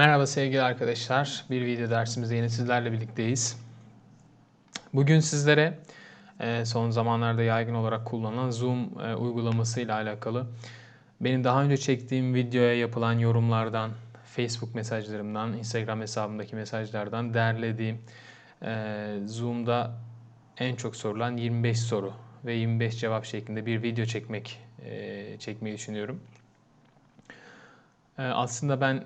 Merhaba sevgili arkadaşlar. Bir video dersimizde yine sizlerle birlikteyiz. Bugün sizlere e, son zamanlarda yaygın olarak kullanılan Zoom e, uygulaması ile alakalı benim daha önce çektiğim videoya yapılan yorumlardan, Facebook mesajlarımdan, Instagram hesabımdaki mesajlardan derlediğim e, Zoom'da en çok sorulan 25 soru ve 25 cevap şeklinde bir video çekmek çekmeyi düşünüyorum. Aslında ben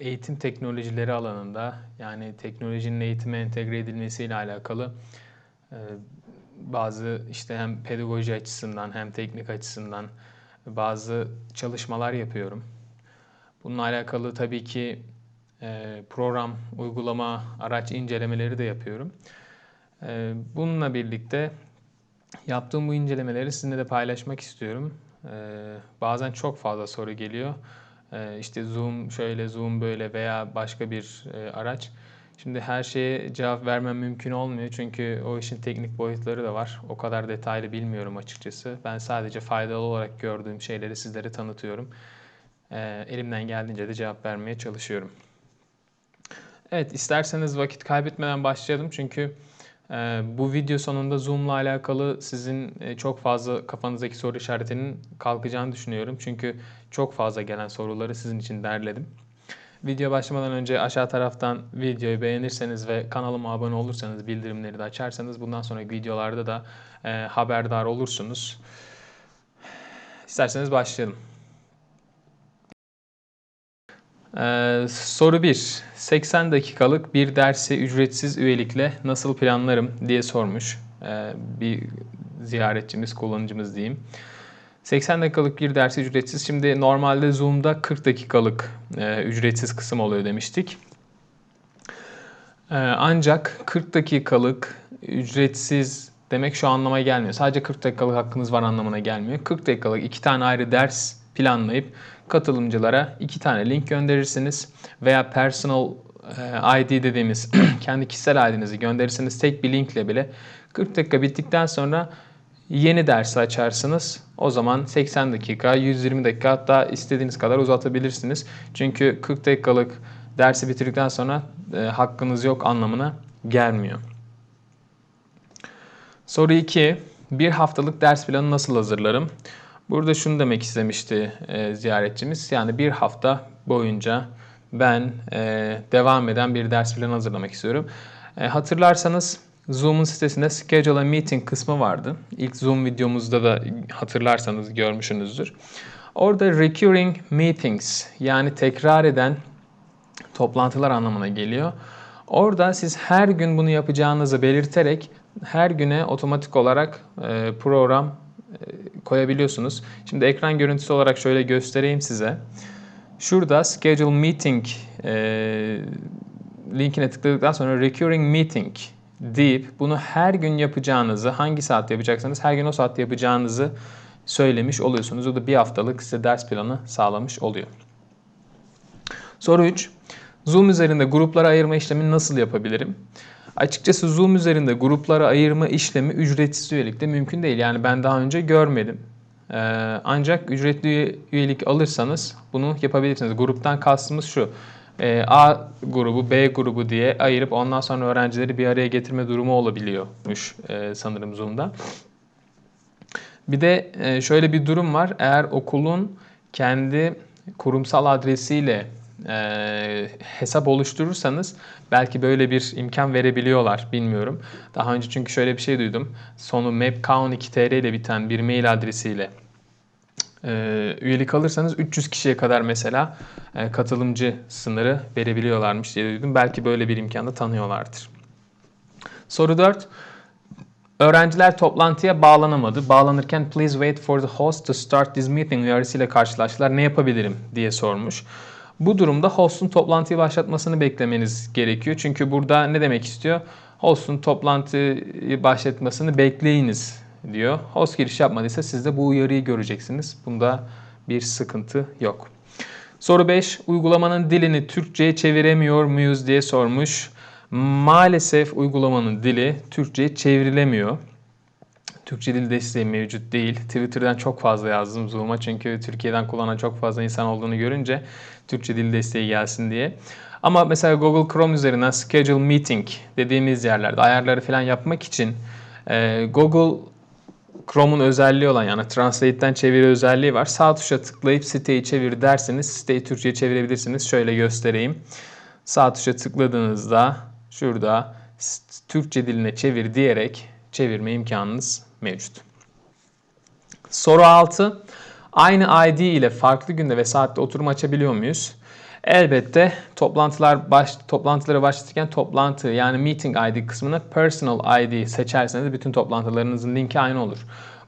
eğitim teknolojileri alanında yani teknolojinin eğitime entegre edilmesiyle alakalı bazı işte hem pedagoji açısından hem teknik açısından bazı çalışmalar yapıyorum. Bununla alakalı tabii ki program, uygulama, araç incelemeleri de yapıyorum. Bununla birlikte yaptığım bu incelemeleri sizinle de paylaşmak istiyorum. Bazen çok fazla soru geliyor. Ee, işte Zoom şöyle, Zoom böyle veya başka bir e, araç. Şimdi her şeye cevap vermem mümkün olmuyor çünkü o işin teknik boyutları da var. O kadar detaylı bilmiyorum açıkçası. Ben sadece faydalı olarak gördüğüm şeyleri sizlere tanıtıyorum. Ee, elimden geldiğince de cevap vermeye çalışıyorum. Evet, isterseniz vakit kaybetmeden başlayalım çünkü bu video sonunda Zoom'la alakalı sizin e, çok fazla kafanızdaki soru işaretinin kalkacağını düşünüyorum. Çünkü çok fazla gelen soruları sizin için derledim. Video başlamadan önce aşağı taraftan videoyu beğenirseniz ve kanalıma abone olursanız, bildirimleri de açarsanız bundan sonraki videolarda da e, haberdar olursunuz. İsterseniz başlayalım. Ee, soru 1. 80 dakikalık bir dersi ücretsiz üyelikle nasıl planlarım diye sormuş. Ee, bir ziyaretçimiz, kullanıcımız diyeyim. 80 dakikalık bir dersi ücretsiz. Şimdi normalde Zoom'da 40 dakikalık e, ücretsiz kısım oluyor demiştik. Ee, ancak 40 dakikalık ücretsiz demek şu anlama gelmiyor. Sadece 40 dakikalık hakkınız var anlamına gelmiyor. 40 dakikalık iki tane ayrı ders planlayıp katılımcılara iki tane link gönderirsiniz veya personal e, ID dediğimiz kendi kişisel ID'nizi gönderirsiniz tek bir linkle bile 40 dakika bittikten sonra yeni dersi açarsınız. O zaman 80 dakika, 120 dakika hatta istediğiniz kadar uzatabilirsiniz. Çünkü 40 dakikalık dersi bitirdikten sonra e, hakkınız yok anlamına gelmiyor. Soru 2. Bir haftalık ders planı nasıl hazırlarım? Burada şunu demek istemişti e, ziyaretçimiz. Yani bir hafta boyunca ben e, devam eden bir ders planı hazırlamak istiyorum. E, hatırlarsanız Zoom'un sitesinde Schedule a Meeting kısmı vardı. İlk Zoom videomuzda da hatırlarsanız görmüşsünüzdür. Orada recurring meetings yani tekrar eden toplantılar anlamına geliyor. Orada siz her gün bunu yapacağınızı belirterek her güne otomatik olarak e, program koyabiliyorsunuz. Şimdi ekran görüntüsü olarak şöyle göstereyim size. Şurada Schedule Meeting e, linkine tıkladıktan sonra Recurring Meeting deyip bunu her gün yapacağınızı, hangi saatte yapacaksanız her gün o saatte yapacağınızı söylemiş oluyorsunuz. O da bir haftalık size ders planı sağlamış oluyor. Soru 3. Zoom üzerinde gruplara ayırma işlemini nasıl yapabilirim? Açıkçası Zoom üzerinde gruplara ayırma işlemi ücretsiz üyelikte mümkün değil. Yani ben daha önce görmedim. Ee, ancak ücretli üyelik alırsanız bunu yapabilirsiniz. Gruptan kastımız şu. Ee, A grubu, B grubu diye ayırıp ondan sonra öğrencileri bir araya getirme durumu olabiliyormuş e, sanırım Zoom'da. Bir de e, şöyle bir durum var. Eğer okulun kendi kurumsal adresiyle e, hesap oluşturursanız belki böyle bir imkan verebiliyorlar bilmiyorum. Daha önce çünkü şöyle bir şey duydum. Sonu mapcown2tr ile biten bir mail adresiyle e, üyelik alırsanız 300 kişiye kadar mesela e, katılımcı sınırı verebiliyorlarmış diye duydum. Belki böyle bir imkanı tanıyorlardır. Soru 4. Öğrenciler toplantıya bağlanamadı. Bağlanırken please wait for the host to start this meeting uyarısıyla karşılaştılar. Ne yapabilirim diye sormuş. Bu durumda host'un toplantıyı başlatmasını beklemeniz gerekiyor. Çünkü burada ne demek istiyor? Host'un toplantıyı başlatmasını bekleyiniz diyor. Host giriş yapmadıysa siz de bu uyarıyı göreceksiniz. Bunda bir sıkıntı yok. Soru 5. Uygulamanın dilini Türkçe'ye çeviremiyor muyuz diye sormuş. Maalesef uygulamanın dili Türkçe'ye çevrilemiyor. Türkçe dil desteği mevcut değil. Twitter'dan çok fazla yazdım Zoom'a çünkü Türkiye'den kullanan çok fazla insan olduğunu görünce Türkçe dil desteği gelsin diye. Ama mesela Google Chrome üzerinden Schedule Meeting dediğimiz yerlerde ayarları falan yapmak için e, Google Chrome'un özelliği olan yani Translate'den çeviri özelliği var. Sağ tuşa tıklayıp siteyi çevir derseniz siteyi Türkçe'ye çevirebilirsiniz. Şöyle göstereyim. Sağ tuşa tıkladığınızda şurada Türkçe diline çevir diyerek çevirme imkanınız mevcut. Soru 6. Aynı ID ile farklı günde ve saatte oturum açabiliyor muyuz? Elbette toplantılar baş, toplantıları başlatırken toplantı yani meeting ID kısmına personal ID seçerseniz bütün toplantılarınızın linki aynı olur.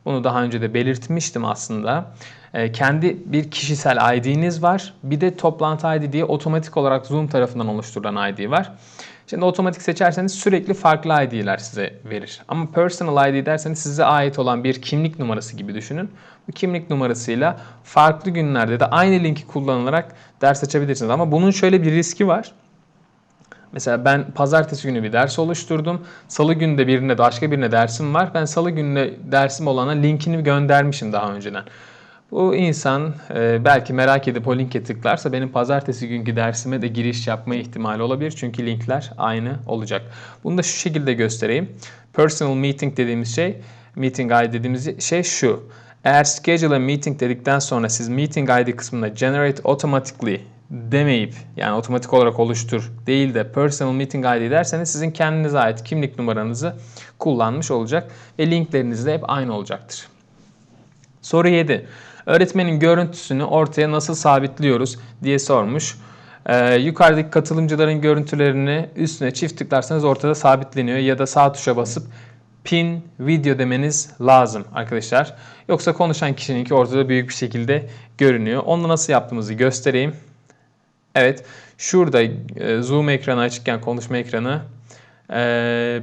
Bunu daha önce de belirtmiştim aslında. E, kendi bir kişisel ID'niz var. Bir de toplantı ID diye otomatik olarak Zoom tarafından oluşturulan ID var. Şimdi otomatik seçerseniz sürekli farklı ID'ler size verir. Ama personal ID derseniz size ait olan bir kimlik numarası gibi düşünün. Bu kimlik numarasıyla farklı günlerde de aynı linki kullanılarak ders açabilirsiniz. Ama bunun şöyle bir riski var. Mesela ben pazartesi günü bir ders oluşturdum. Salı günü de birine başka birine dersim var. Ben salı gününe dersim olana linkini göndermişim daha önceden. Bu insan e, belki merak edip o linke tıklarsa benim pazartesi günkü dersime de giriş yapma ihtimali olabilir. Çünkü linkler aynı olacak. Bunu da şu şekilde göstereyim. Personal meeting dediğimiz şey, meeting ID dediğimiz şey şu. Eğer schedule a meeting dedikten sonra siz meeting ID kısmında generate automatically demeyip yani otomatik olarak oluştur değil de personal meeting ID derseniz sizin kendinize ait kimlik numaranızı kullanmış olacak ve linkleriniz de hep aynı olacaktır. Soru 7. Öğretmenin görüntüsünü ortaya nasıl sabitliyoruz diye sormuş. Ee, yukarıdaki katılımcıların görüntülerini üstüne çift tıklarsanız ortada sabitleniyor ya da sağ tuşa basıp pin video demeniz lazım arkadaşlar. Yoksa konuşan kişininki ortada büyük bir şekilde görünüyor. Onu nasıl yaptığımızı göstereyim. Evet şurada e, zoom ekranı açıkken konuşma ekranı e,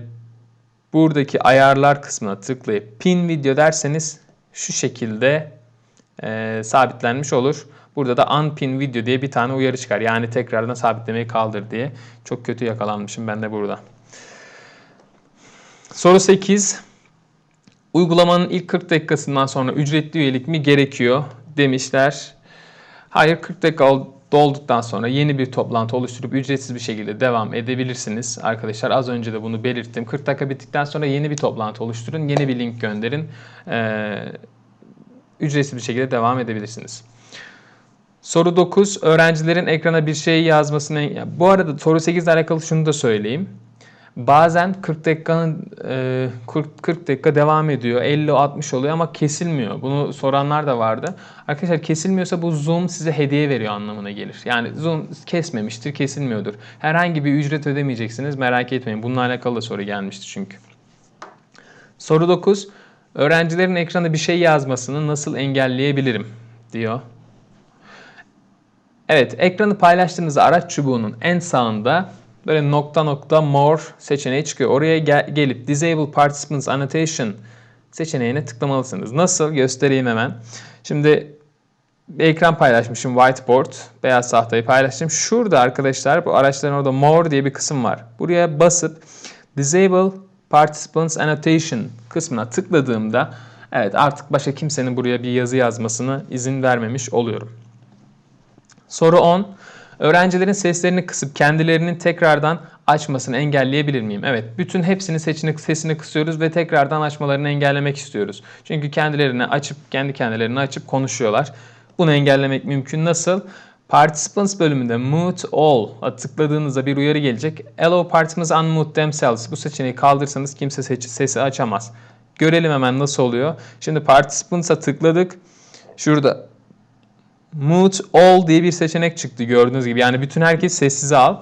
buradaki ayarlar kısmına tıklayıp pin video derseniz şu şekilde e, sabitlenmiş olur. Burada da unpin video diye bir tane uyarı çıkar. Yani tekrardan sabitlemeyi kaldır diye. Çok kötü yakalanmışım ben de burada. Soru 8. Uygulamanın ilk 40 dakikasından sonra ücretli üyelik mi gerekiyor demişler. Hayır 40 dakika dolduktan sonra yeni bir toplantı oluşturup ücretsiz bir şekilde devam edebilirsiniz. Arkadaşlar az önce de bunu belirttim. 40 dakika bittikten sonra yeni bir toplantı oluşturun. Yeni bir link gönderin. Ee, ücretsiz bir şekilde devam edebilirsiniz. Soru 9. Öğrencilerin ekrana bir şey yazmasını... Bu arada soru 8 ile alakalı şunu da söyleyeyim. Bazen 40 dakikanın 40, 40 dakika devam ediyor. 50-60 oluyor ama kesilmiyor. Bunu soranlar da vardı. Arkadaşlar kesilmiyorsa bu Zoom size hediye veriyor anlamına gelir. Yani Zoom kesmemiştir, kesilmiyordur. Herhangi bir ücret ödemeyeceksiniz. Merak etmeyin. Bununla alakalı da soru gelmişti çünkü. Soru 9. Öğrencilerin ekranda bir şey yazmasını nasıl engelleyebilirim? diyor. Evet, ekranı paylaştığınızda araç çubuğunun en sağında böyle nokta nokta more seçeneği çıkıyor. Oraya gel gelip Disable Participants Annotation seçeneğine tıklamalısınız. Nasıl? Göstereyim hemen. Şimdi bir ekran paylaşmışım whiteboard. Beyaz tahtayı paylaştım. Şurada arkadaşlar bu araçların orada more diye bir kısım var. Buraya basıp Disable Participants Annotation kısmına tıkladığımda evet artık başka kimsenin buraya bir yazı yazmasını izin vermemiş oluyorum. Soru 10. Öğrencilerin seslerini kısıp kendilerinin tekrardan açmasını engelleyebilir miyim? Evet, bütün hepsini seçini, sesini kısıyoruz ve tekrardan açmalarını engellemek istiyoruz. Çünkü kendilerini açıp, kendi kendilerini açıp konuşuyorlar. Bunu engellemek mümkün. Nasıl? Participants bölümünde Mute All tıkladığınızda bir uyarı gelecek. Allow participants unmute themselves. Bu seçeneği kaldırsanız kimse sesi açamaz. Görelim hemen nasıl oluyor. Şimdi Participants'a tıkladık. Şurada Mute All diye bir seçenek çıktı gördüğünüz gibi. Yani bütün herkes sessize al.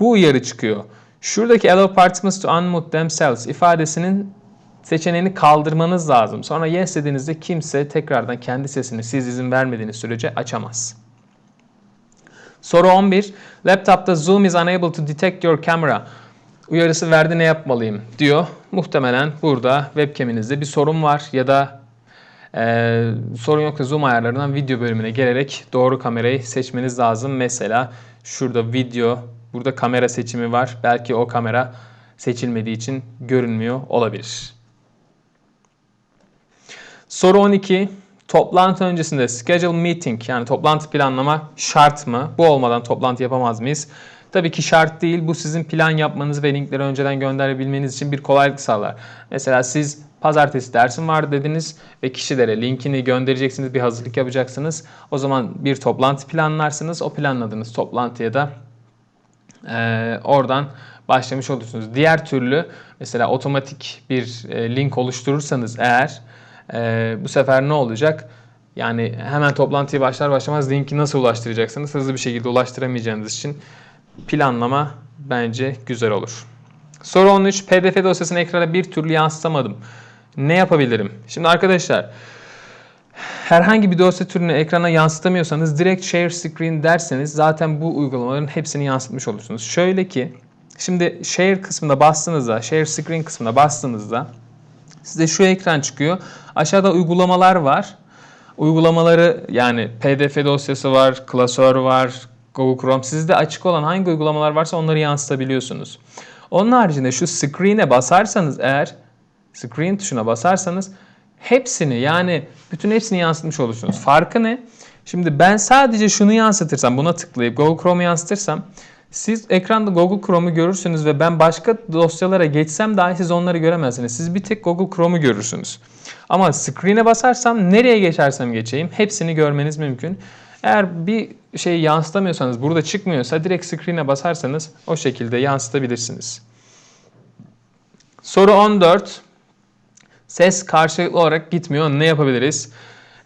Bu uyarı çıkıyor. Şuradaki Allow participants to unmute themselves ifadesinin seçeneğini kaldırmanız lazım. Sonra yes dediğinizde kimse tekrardan kendi sesini siz izin vermediğiniz sürece açamaz. Soru 11. Laptopta Zoom is unable to detect your camera. Uyarısı verdi ne yapmalıyım diyor. Muhtemelen burada webcaminizde bir sorun var ya da ee, sorun yoksa zoom ayarlarından video bölümüne gelerek doğru kamerayı seçmeniz lazım. Mesela şurada video, burada kamera seçimi var. Belki o kamera seçilmediği için görünmüyor olabilir. Soru 12. Toplantı öncesinde schedule meeting yani toplantı planlama şart mı? Bu olmadan toplantı yapamaz mıyız? Tabii ki şart değil. Bu sizin plan yapmanız ve linkleri önceden gönderebilmeniz için bir kolaylık sağlar. Mesela siz pazartesi dersim var dediniz ve kişilere linkini göndereceksiniz, bir hazırlık yapacaksınız. O zaman bir toplantı planlarsınız. O planladığınız toplantıya da e, oradan başlamış olursunuz. Diğer türlü mesela otomatik bir e, link oluşturursanız eğer e, bu sefer ne olacak? Yani hemen toplantıya başlar başlamaz linki nasıl ulaştıracaksınız? Hızlı bir şekilde ulaştıramayacağınız için planlama bence güzel olur. Soru 13. PDF dosyasını ekrana bir türlü yansıtamadım. Ne yapabilirim? Şimdi arkadaşlar herhangi bir dosya türünü ekrana yansıtamıyorsanız direkt share screen derseniz zaten bu uygulamaların hepsini yansıtmış olursunuz. Şöyle ki şimdi share kısmına bastığınızda, share screen kısmına bastığınızda size şu ekran çıkıyor. Aşağıda uygulamalar var. Uygulamaları yani PDF dosyası var, klasör var, Google Chrome. Sizde açık olan hangi uygulamalar varsa onları yansıtabiliyorsunuz. Onun haricinde şu screen'e basarsanız eğer screen tuşuna basarsanız hepsini yani bütün hepsini yansıtmış olursunuz. Farkı ne? Şimdi ben sadece şunu yansıtırsam buna tıklayıp Google Chrome'u yansıtırsam siz ekranda Google Chrome'u görürsünüz ve ben başka dosyalara geçsem dahi siz onları göremezsiniz. Siz bir tek Google Chrome'u görürsünüz. Ama screen'e basarsam nereye geçersem geçeyim hepsini görmeniz mümkün. Eğer bir şey yansıtamıyorsanız burada çıkmıyorsa direkt screen'e basarsanız o şekilde yansıtabilirsiniz. Soru 14. Ses karşılıklı olarak gitmiyor. Ne yapabiliriz?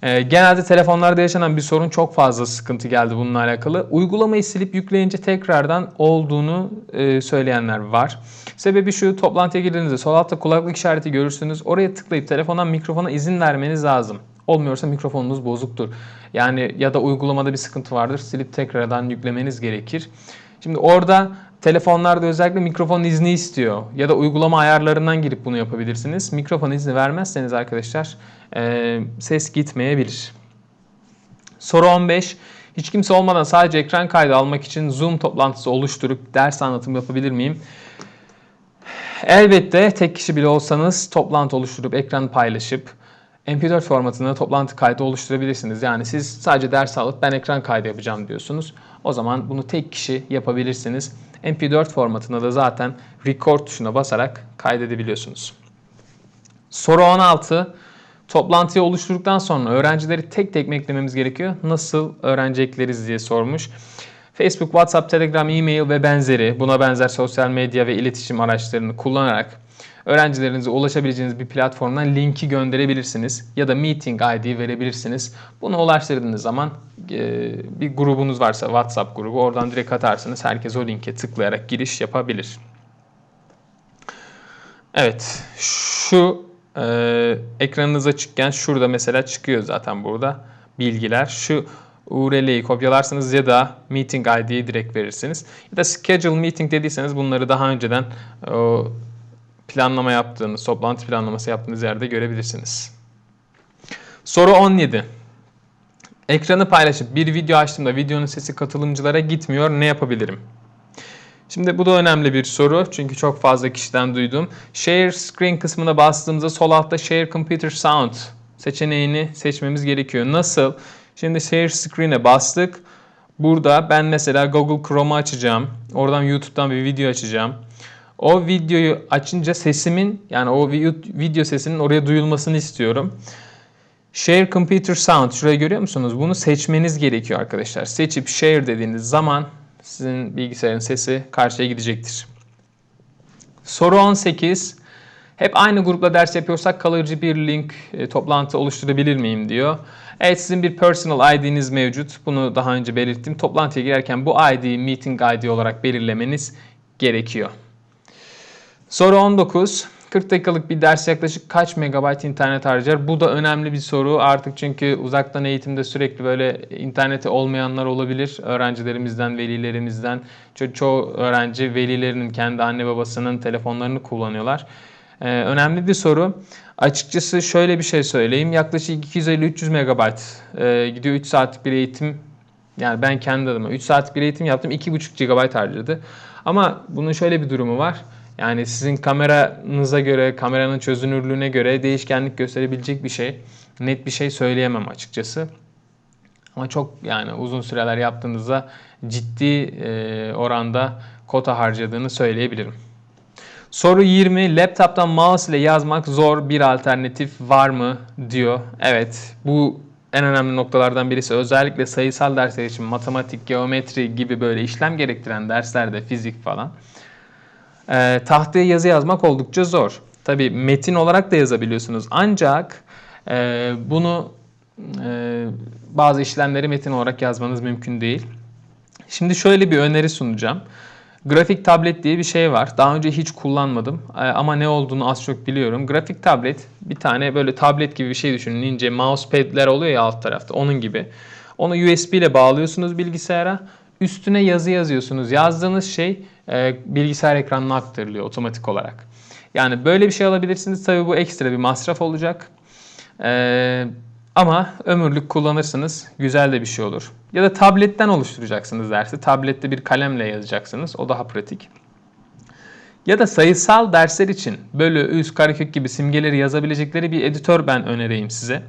Ee, genelde telefonlarda yaşanan bir sorun çok fazla sıkıntı geldi bununla alakalı. Uygulamayı silip yükleyince tekrardan olduğunu e, söyleyenler var. Sebebi şu toplantıya girdiğinizde sol altta kulaklık işareti görürsünüz. Oraya tıklayıp telefondan mikrofona izin vermeniz lazım. Olmuyorsa mikrofonunuz bozuktur. Yani ya da uygulamada bir sıkıntı vardır. Silip tekrardan yüklemeniz gerekir. Şimdi orada telefonlarda özellikle mikrofon izni istiyor. Ya da uygulama ayarlarından girip bunu yapabilirsiniz. Mikrofon izni vermezseniz arkadaşlar e, ses gitmeyebilir. Soru 15. Hiç kimse olmadan sadece ekran kaydı almak için Zoom toplantısı oluşturup ders anlatımı yapabilir miyim? Elbette tek kişi bile olsanız toplantı oluşturup ekran paylaşıp MP4 formatında toplantı kaydı oluşturabilirsiniz. Yani siz sadece ders alıp ben ekran kaydı yapacağım diyorsunuz. O zaman bunu tek kişi yapabilirsiniz. MP4 formatında da zaten record tuşuna basarak kaydedebiliyorsunuz. Soru 16. Toplantıyı oluşturduktan sonra öğrencileri tek tek mi eklememiz gerekiyor? Nasıl öğrenecekleriz diye sormuş. Facebook, WhatsApp, Telegram, e-mail ve benzeri buna benzer sosyal medya ve iletişim araçlarını kullanarak öğrencilerinize ulaşabileceğiniz bir platformdan linki gönderebilirsiniz ya da meeting ID verebilirsiniz. Bunu ulaştırdığınız zaman e, bir grubunuz varsa WhatsApp grubu oradan direkt atarsınız. Herkes o linke tıklayarak giriş yapabilir. Evet şu e, ekranınız açıkken şurada mesela çıkıyor zaten burada bilgiler. Şu URL'yi kopyalarsınız ya da meeting ID'yi direkt verirsiniz. Ya da schedule meeting dediyseniz bunları daha önceden planlama yaptığınız, toplantı planlaması yaptığınız yerde görebilirsiniz. Soru 17. Ekranı paylaşıp bir video açtığımda videonun sesi katılımcılara gitmiyor. Ne yapabilirim? Şimdi bu da önemli bir soru çünkü çok fazla kişiden duydum. Share screen kısmına bastığımızda sol altta Share Computer Sound seçeneğini seçmemiz gerekiyor. Nasıl? Şimdi Share Screen'e bastık. Burada ben mesela Google Chrome'u açacağım. Oradan YouTube'dan bir video açacağım. O videoyu açınca sesimin yani o video sesinin oraya duyulmasını istiyorum. Share Computer Sound şurayı görüyor musunuz? Bunu seçmeniz gerekiyor arkadaşlar. Seçip share dediğiniz zaman sizin bilgisayarın sesi karşıya gidecektir. Soru 18. Hep aynı grupla ders yapıyorsak kalıcı bir link e, toplantı oluşturabilir miyim diyor. Evet sizin bir personal ID'niz mevcut. Bunu daha önce belirttim. Toplantıya girerken bu ID'yi meeting ID olarak belirlemeniz gerekiyor. Soru 19. 40 dakikalık bir ders yaklaşık kaç megabayt internet harcar? Bu da önemli bir soru artık çünkü uzaktan eğitimde sürekli böyle interneti olmayanlar olabilir. Öğrencilerimizden, velilerimizden. Ço- çoğu öğrenci velilerinin kendi anne babasının telefonlarını kullanıyorlar. Ee, önemli bir soru. Açıkçası şöyle bir şey söyleyeyim. Yaklaşık 250-300 megabayt e, gidiyor 3 saatlik bir eğitim. Yani ben kendi adıma 3 saatlik bir eğitim yaptım 2,5 GB harcadı. Ama bunun şöyle bir durumu var. Yani sizin kameranıza göre, kameranın çözünürlüğüne göre değişkenlik gösterebilecek bir şey. Net bir şey söyleyemem açıkçası. Ama çok yani uzun süreler yaptığınızda ciddi e, oranda kota harcadığını söyleyebilirim. Soru 20. Laptop'tan mouse ile yazmak zor bir alternatif var mı diyor. Evet bu en önemli noktalardan birisi. Özellikle sayısal dersler için matematik, geometri gibi böyle işlem gerektiren derslerde fizik falan. E, tahtaya yazı yazmak oldukça zor. Tabi metin olarak da yazabiliyorsunuz. Ancak e, bunu e, bazı işlemleri metin olarak yazmanız mümkün değil. Şimdi şöyle bir öneri sunacağım. Grafik tablet diye bir şey var. Daha önce hiç kullanmadım Ee, ama ne olduğunu az çok biliyorum. Grafik tablet bir tane böyle tablet gibi bir şey düşünün. İnce mousepad'ler oluyor ya alt tarafta onun gibi. Onu USB ile bağlıyorsunuz bilgisayara. Üstüne yazı yazıyorsunuz. Yazdığınız şey e, bilgisayar ekranına aktarılıyor otomatik olarak. Yani böyle bir şey alabilirsiniz. Tabii bu ekstra bir masraf olacak. Ee, ama ömürlük kullanırsınız. Güzel de bir şey olur. Ya da tabletten oluşturacaksınız dersi. Tablette bir kalemle yazacaksınız. O daha pratik. Ya da sayısal dersler için bölü, üst, karekök gibi simgeleri yazabilecekleri bir editör ben önereyim size.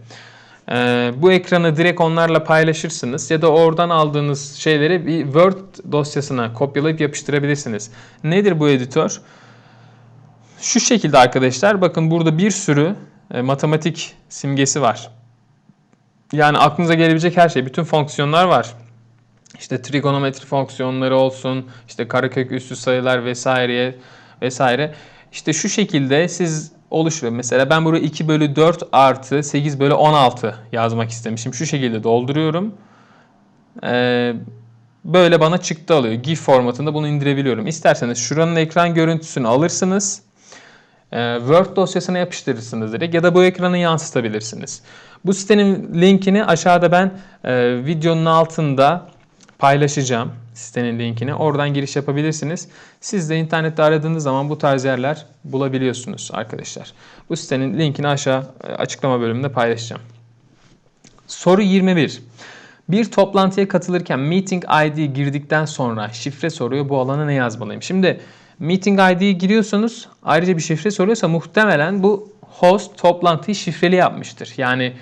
Ee, bu ekranı direkt onlarla paylaşırsınız ya da oradan aldığınız şeyleri bir Word dosyasına kopyalayıp yapıştırabilirsiniz. Nedir bu editör? Şu şekilde arkadaşlar bakın burada bir sürü e, matematik simgesi var. Yani aklınıza gelebilecek her şey, bütün fonksiyonlar var. İşte trigonometri fonksiyonları olsun, işte karekök üstü sayılar vesaireye vesaire. İşte şu şekilde siz oluşturuyor. Mesela ben buraya 2 bölü 4 artı 8 bölü 16 yazmak istemişim. Şu şekilde dolduruyorum. Ee, böyle bana çıktı alıyor. GIF formatında bunu indirebiliyorum. İsterseniz şuranın ekran görüntüsünü alırsınız. Ee, Word dosyasına yapıştırırsınız direkt ya da bu ekranı yansıtabilirsiniz. Bu sitenin linkini aşağıda ben e, videonun altında paylaşacağım sitenin linkini. Oradan giriş yapabilirsiniz. Siz de internette aradığınız zaman bu tarz yerler bulabiliyorsunuz arkadaşlar. Bu sitenin linkini aşağı e, açıklama bölümünde paylaşacağım. Soru 21. Bir toplantıya katılırken meeting ID girdikten sonra şifre soruyor. Bu alana ne yazmalıyım? Şimdi meeting ID'yi giriyorsunuz. Ayrıca bir şifre soruyorsa muhtemelen bu host toplantıyı şifreli yapmıştır. Yani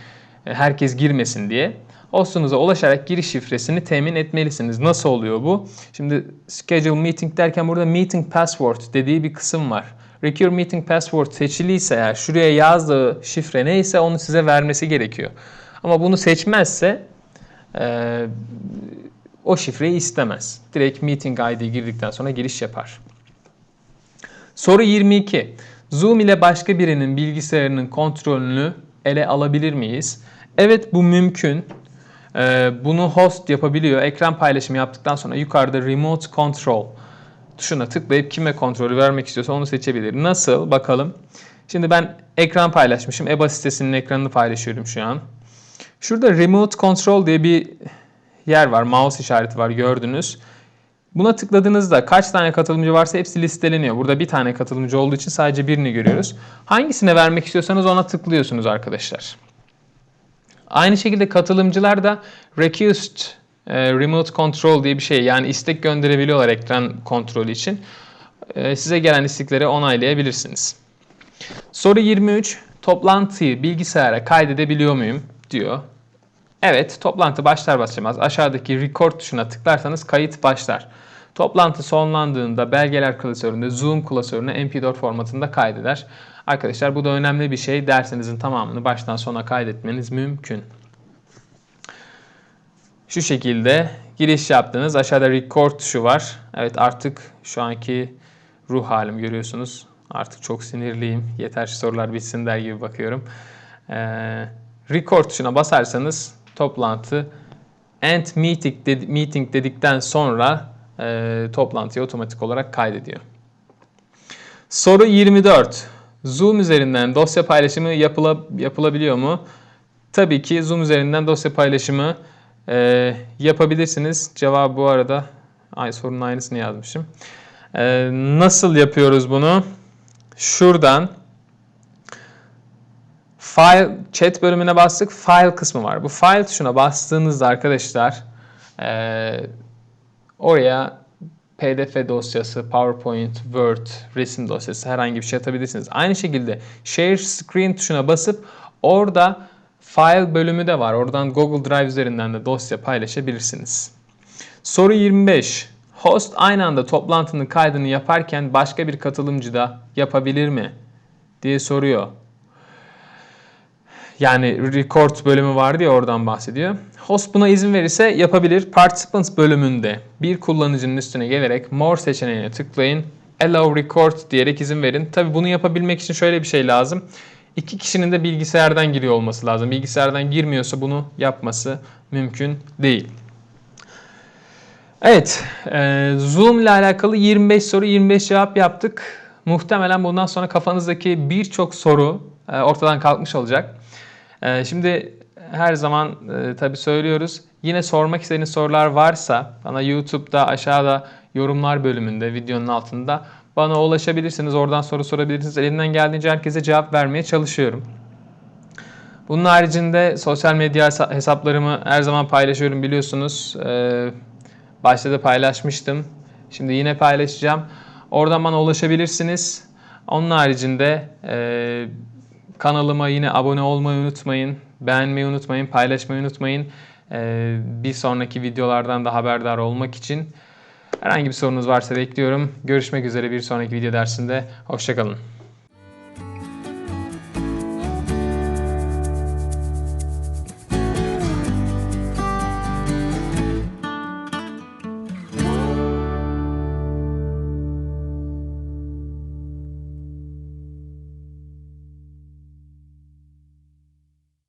e, herkes girmesin diye. Hostunuza ulaşarak giriş şifresini temin etmelisiniz. Nasıl oluyor bu? Şimdi schedule meeting derken burada meeting password dediği bir kısım var. Recur meeting password seçiliyse eğer şuraya yazdığı şifre neyse onu size vermesi gerekiyor. Ama bunu seçmezse e, o şifreyi istemez. Direkt meeting ID girdikten sonra giriş yapar. Soru 22. Zoom ile başka birinin bilgisayarının kontrolünü ele alabilir miyiz? Evet bu mümkün. Ee, bunu host yapabiliyor. Ekran paylaşımı yaptıktan sonra yukarıda Remote Control tuşuna tıklayıp kime kontrolü vermek istiyorsa onu seçebilir. Nasıl? Bakalım. Şimdi ben ekran paylaşmışım. EBA sitesinin ekranını paylaşıyorum şu an. Şurada Remote Control diye bir yer var. Mouse işareti var gördünüz. Buna tıkladığınızda kaç tane katılımcı varsa hepsi listeleniyor. Burada bir tane katılımcı olduğu için sadece birini görüyoruz. Hangisine vermek istiyorsanız ona tıklıyorsunuz arkadaşlar. Aynı şekilde katılımcılar da Request e, Remote Control diye bir şey yani istek gönderebiliyorlar ekran kontrolü için. E, size gelen istekleri onaylayabilirsiniz. Soru 23. Toplantıyı bilgisayara kaydedebiliyor muyum? diyor. Evet, toplantı başlar başlamaz aşağıdaki record tuşuna tıklarsanız kayıt başlar. Toplantı sonlandığında belgeler klasöründe, Zoom klasörüne MP4 formatında kaydeder. Arkadaşlar bu da önemli bir şey. Dersinizin tamamını baştan sona kaydetmeniz mümkün. Şu şekilde giriş yaptınız. Aşağıda record tuşu var. Evet artık şu anki ruh halim görüyorsunuz. Artık çok sinirliyim. Yeter şu sorular bitsin der gibi bakıyorum. Ee, record tuşuna basarsanız toplantı end meeting, dedi, meeting dedikten sonra e, toplantıyı otomatik olarak kaydediyor. Soru 24. Zoom üzerinden dosya paylaşımı yapıla, yapılabiliyor mu? Tabii ki Zoom üzerinden dosya paylaşımı e, yapabilirsiniz. Cevabı bu arada ay sorunun aynısını yazmışım. E, nasıl yapıyoruz bunu? Şuradan File chat bölümüne bastık. File kısmı var. Bu file tuşuna bastığınızda arkadaşlar e, oraya PDF dosyası, PowerPoint, Word, resim dosyası herhangi bir şey atabilirsiniz. Aynı şekilde Share Screen tuşuna basıp orada File bölümü de var. Oradan Google Drive üzerinden de dosya paylaşabilirsiniz. Soru 25. Host aynı anda toplantının kaydını yaparken başka bir katılımcı da yapabilir mi? diye soruyor. Yani record bölümü vardı ya oradan bahsediyor. Host buna izin verirse yapabilir. Participants bölümünde bir kullanıcının üstüne gelerek More seçeneğine tıklayın. Allow record diyerek izin verin. Tabi bunu yapabilmek için şöyle bir şey lazım. İki kişinin de bilgisayardan giriyor olması lazım. Bilgisayardan girmiyorsa bunu yapması mümkün değil. Evet, e, Zoom ile alakalı 25 soru 25 cevap yaptık. Muhtemelen bundan sonra kafanızdaki birçok soru e, ortadan kalkmış olacak. E, şimdi her zaman e, tabii söylüyoruz. Yine sormak istediğiniz sorular varsa bana YouTube'da aşağıda yorumlar bölümünde videonun altında bana ulaşabilirsiniz. Oradan soru sorabilirsiniz. Elimden geldiğince herkese cevap vermeye çalışıyorum. Bunun haricinde sosyal medya hesa- hesaplarımı her zaman paylaşıyorum biliyorsunuz. Ee, başta da paylaşmıştım. Şimdi yine paylaşacağım. Oradan bana ulaşabilirsiniz. Onun haricinde e, kanalıma yine abone olmayı unutmayın. Beğenmeyi unutmayın, paylaşmayı unutmayın. Ee, bir sonraki videolardan da haberdar olmak için herhangi bir sorunuz varsa bekliyorum. Görüşmek üzere bir sonraki video dersinde. Hoşçakalın.